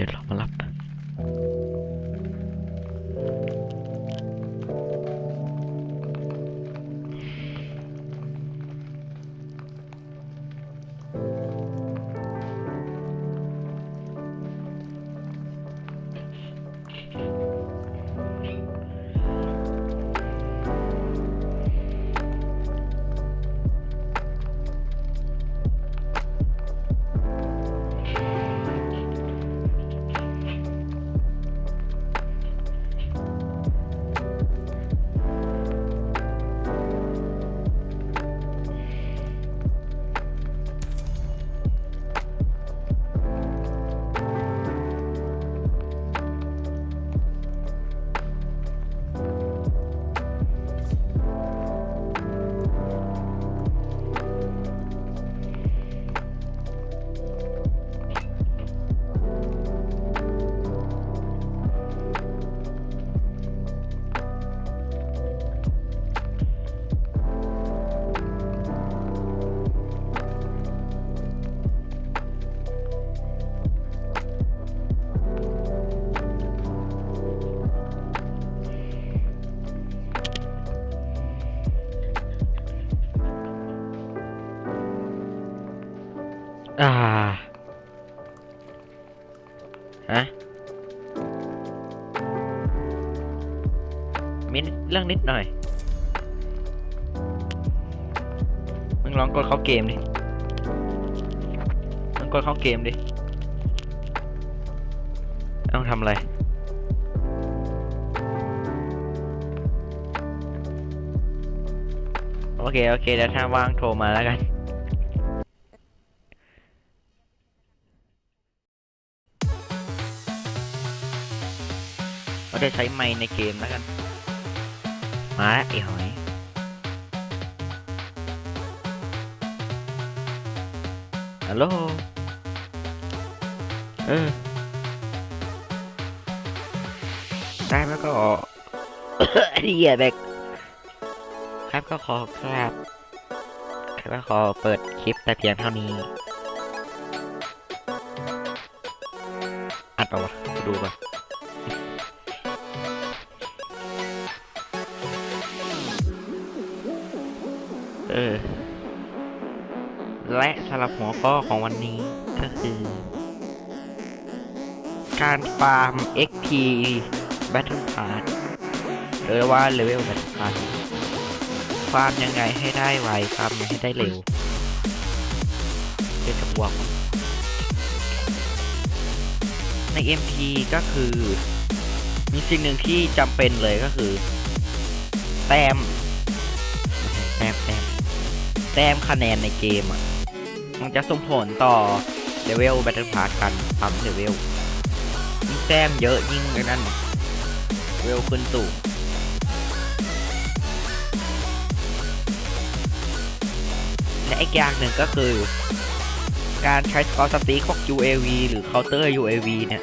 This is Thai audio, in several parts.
ดี๋ยวเรามารับ นิดหน่อย มึงลองกดเข้าเกมดิ มึงกดเข้าเกมดิ ต้องทำอะไร โอเค โอเคเดี๋ยวถ้าว่างโทรมาแล้วกันเราจะใช้ไมค์ในเกมแล้วกัน มาล้วไอ้หอย ฮัลโหล เออ ได้แล้วก็เดียเด็กครับก็ขอครับครับก็ขอเปิดคลิปแต่เพียงเท่านี้ อัดเอาวะดูก่อน เออ และสำหรับหัวข้อของวันนี้ก็คือ การฟาร์ม XP Battle Pass หรือว่า Level Battle Pass ฟาร์มยังไงให้ได้ไว ฟาร์มยังให้ได้เร็วเป็นกระบวกใน MP ก็คือ มีสิ่งหนึ่งที่จำเป็นเลยก็คือ แต้มแต้มแต้ม แต้มคะแนนในเกมอะ มันจะส่งผลต่อเลเวลแบตเทิลพาร์กันปั๊มเลเวลยิ่งแต้มเยอะยิ่งไอ้นั่นเลเวลขึ้นสูงและอีกอย่างหนึ่งก็คือ การใช้สกอร์สตีของ UAV หรือเคาน์เตอร์ UAV เนี่ย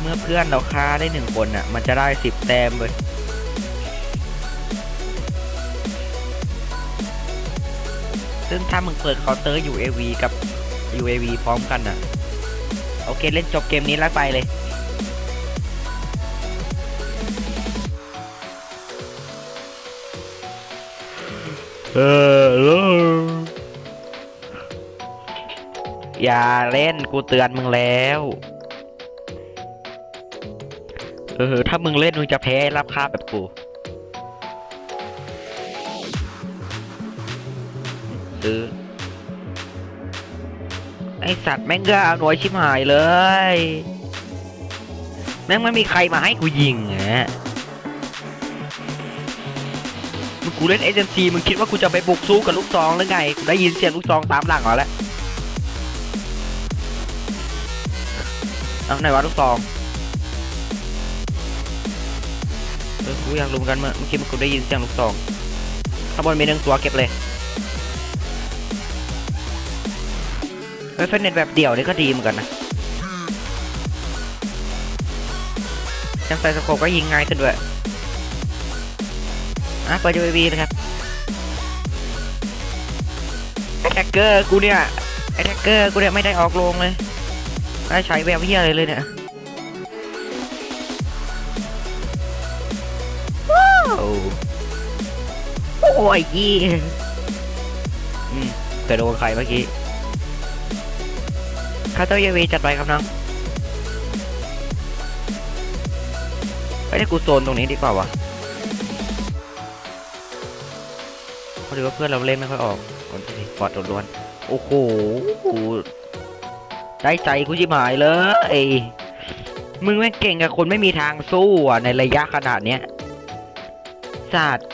เมื่อเพื่อนเราฆ่าได้หนึ่งคนอะ มันจะได้สิบแต้มเลย ซึ่งถ้ามึงเปิดเคาน์เตอร์ UAV กับ UAV พร้อมกันน่ะ โอเคเล่นจบเกมนี้แล้วไปเลยเอออย่าเล่นกูเตือนมึงแล้ว เออ ถ้ามึงเล่นมึงจะแพ้รับค่าบแบบกู ซื้อ ไอสัตว์แม่งก็เอาหน่วยชิบหายเลย แม่งไม่มีใครมาให้กูยิงอะมึงกูเล่นเอเจนซีมึงคิดว่ากูจะไปบุกสู้กับลูกซองหรือไงกูได้ยินเสียงลูกซองตามหลังมาแล้วเอาไหนวะลูกซองเออกูอยากรู้เหมือนกันเมื่อเมื่อกี้มันกูได้ยินเสียงลูกซองข้างบนมีหนึ่งตัวเก็บเลย เฮ้ยเฟนเน็ตแบบเดี่ยวนี่ก็ดีเหมือนกันนะยังใส่สโคปก็ยิงง่ายขึ้นด้วยอะเปิด UAV นะครับไอแท็กเกอร์กูเนี่ยไอแท็กเกอร์กูเนี่ยไม่ได้ออกโรงเลยได้ใช้แววเฮียอะไรเลยเนี่ยว้าวโอ้ยยี่อืมเคยโดนใครเมื่อกี้ คาโตอร์เยวีจัดไปครับน้องไม่ได้กูโซนตรงนี้ดีกว่าวะเพราดีว่าเพื่อนเราเล่นไม่ค่อยออกคนที่ปอดล้วน โอ้โหกูได้ใจกูชิบหายเลยมึงแม่งเก่งกับคนไม่มีทางสู้อะในระยะขนาดเนี้ยสัตว์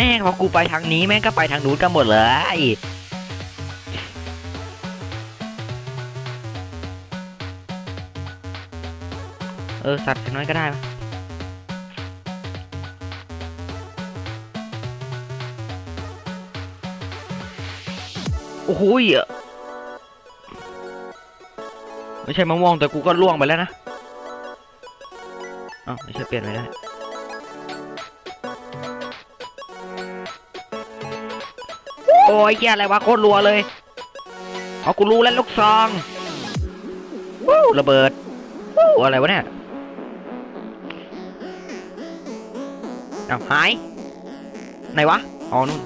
แม่งพอกูไปทางนี้แม่งก็ไปทางนู้นกันหมดเลยเออสัตว์น้อยก็ได้โอ้โหยไม่ใช่มะม่วงแต่กูก็ล่วงไปแล้วนะอ้าวไม่ใช่เปลี่ยนไม่ได้ โอ้ยแย่อะไรวะโคตรรัวเลยเอากูรู้แล้วลูกซองวู้ระเบิดวู้อะไรวะเนี่ยอ้าหายไหนวะอ๋อนู่น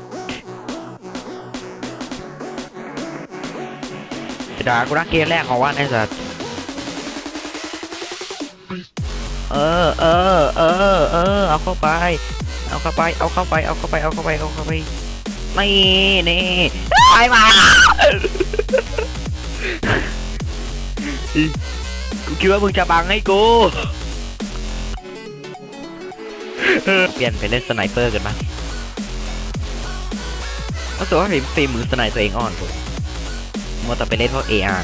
จะด่ากูนะเกมแรกของวันไอ้สัสเออเออเออเออเอาเข้าไป เอาเข้าไป เอาเข้าไป เอาเข้าไป เอาเข้าไป เอาเข้าไป นี่นี่ไปมากูคิดว่ามึงจะบังให้กูเปลี่ยนไปเล่นสไนเปอร์กันบ้างรู้สึกว่าฝีฝีมือสไนตัวเองอ่อนสุดมัวแต่ไปเล่นพวก AR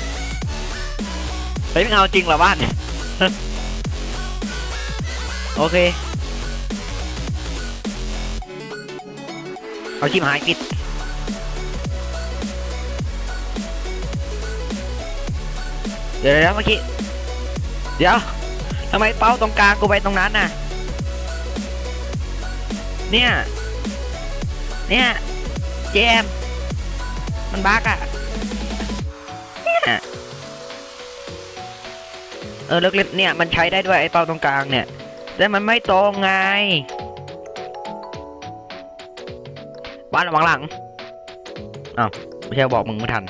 เฮ้ยมึงเอาจริงเหรอบ้านโอเค เอาชิมหายปิดเดี๋ยวเดี๋ยวเมื่อกี้ เดี๋ยวทำไมเป้าตรงกลางกูไปตรงนั้นน่ะ เนี่ย เนี่ยเจม มันบักอะเนี่ยเออเลิกเล่นเนี่ย มันใช้ได้ด้วยไอ้เป้าตรงกลางเนี่ย แต่มันไม่ตรงไง บ้านระวังหลังอ้าวไม่ใช่บอกมึงไม่ทัน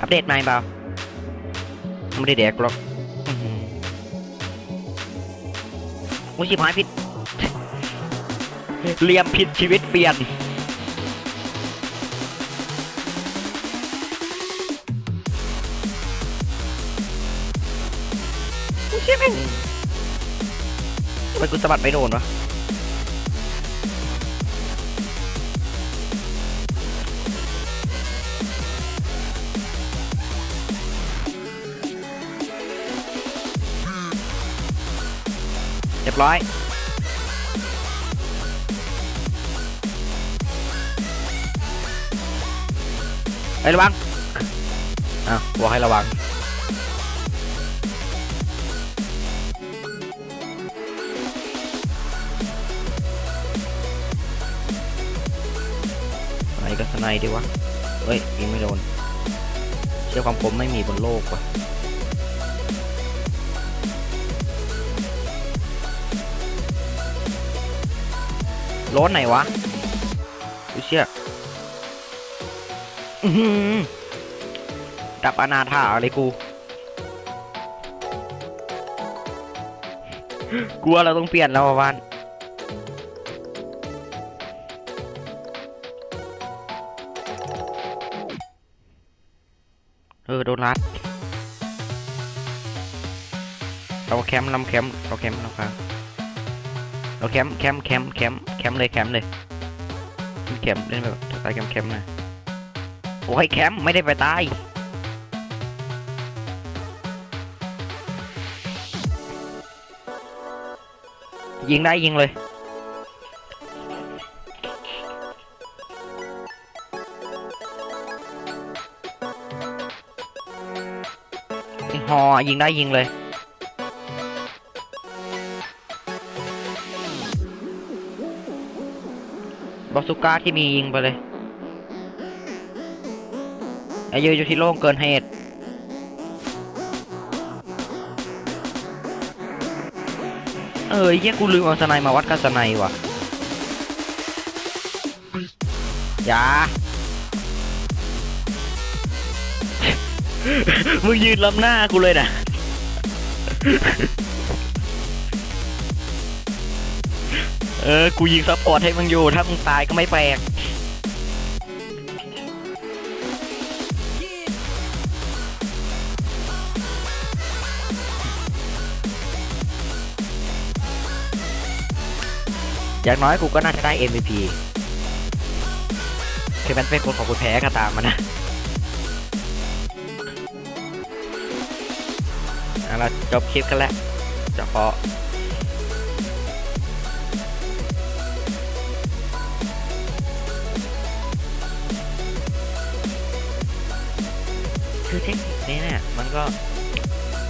อัปเดตใหม่เปล่าไม่ได้แดกหรอกอื้ชิบหายผิดเหลี่ยมผิดชีวิตเปลี่ยนโอ้ชี่ยแม่ง ทำไมกูสะบัดไม่โดนวะเรียบร้อยไอ้ระวังอ้าวบอกให้ระวัง ไนก็สไนดีวะ เฮ้ยยิงไม่โดน เชื่อความผมไม่มีบนโลกว่ะร้อนไหนวะดูเชี่ยอื้อหือดับอนาถาเลยกู กลัวเราต้องเปลี่ยนแล้ววัน เออโดนรัดเราแคมป์ลำแคมป์เราแคมป์เราค้างเราแคมป์แคมป์แคมป์แคมป์แคมป์เลยแคมป์เลยแคมป์เล่นแบบสไตล์แคมป์แคมป์นะโอ้ยแคมป์ไม่ได้ไปตายยิงได้ยิงเลย ยิงได้ยิงเลย บอสุก้าที่มียิงไปเลยไอยืนอยู่ที่โล่งเกินเหตุเออเยี่ยกูลืมเอาสไนมาวัดกับสไนว่ะอย่า มึงยืนล้ำหน้ากูเลยนะเออ กูยิงซัพพอร์ตให้มึงอยู่ ถ้ามึงตายก็ไม่แปลก อย่างน้อยกูก็น่าจะได้ MVP คือมันเป็นคนของคุณแพ้ก็ตามมานะ เอาจบคลิปกันแล้วเฉพาะคือเทคนิคนี้เนี่ยมันก็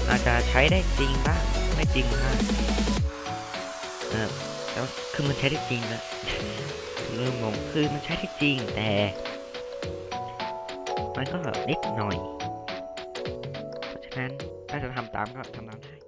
อาจจะใช้ได้จริงบ้างไม่จริงบ้างเออแต่ว่าคือมันใช้ได้จริงนะเริ่มงงคือมันใช้ได้จริงแต่ มันก็นิดหน่อย เพราะฉะนั้น à, 28 các bạn. 28 2